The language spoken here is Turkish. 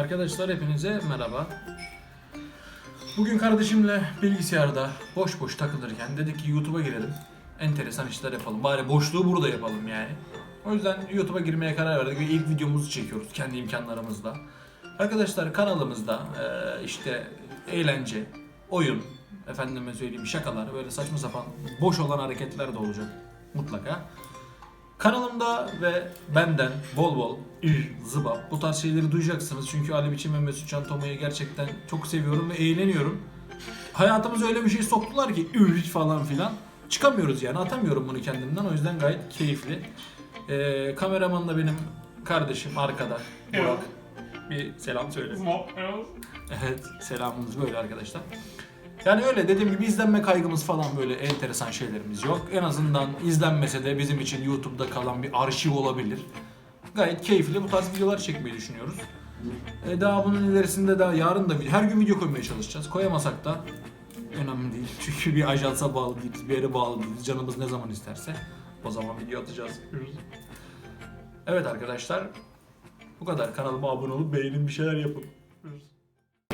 Arkadaşlar hepinize merhaba. Bugün kardeşimle bilgisayarda boş boş takılırken dedik ki YouTube'a girelim. Enteresan işler yapalım. Bari boşluğu burada yapalım yani. O yüzden YouTube'a girmeye karar verdik ve ilk videomuzu çekiyoruz kendi imkanlarımızla. Arkadaşlar kanalımızda eee, işte eğlence, oyun, efendime söyleyeyim şakalar, böyle saçma sapan boş olan hareketler de olacak mutlaka. Kanalımda ve benden bol bol zıbap bu tarz şeyleri duyacaksınız. Çünkü Ali Biçim ve Mesut Can Toma'yı gerçekten çok seviyorum ve eğleniyorum. Hayatımıza öyle bir şey soktular ki ih falan filan. Çıkamıyoruz yani atamıyorum bunu kendimden o yüzden gayet keyifli. Ee, kameraman da benim kardeşim arkada Burak. Bir selam söyle. Evet selamımız böyle arkadaşlar. Yani öyle dediğim gibi izlenme kaygımız falan böyle enteresan şeylerimiz yok. En azından izlenmese de bizim için YouTube'da kalan bir arşiv olabilir. Gayet keyifli bu tarz videolar çekmeyi düşünüyoruz. E daha bunun ilerisinde daha yarın da her gün video koymaya çalışacağız. Koyamasak da önemli değil. Çünkü bir ajansa bağlı değiliz, bir yere bağlı değiliz. Canımız ne zaman isterse o zaman video atacağız. Evet arkadaşlar bu kadar. Kanalıma abone olup beğenin bir şeyler yapın.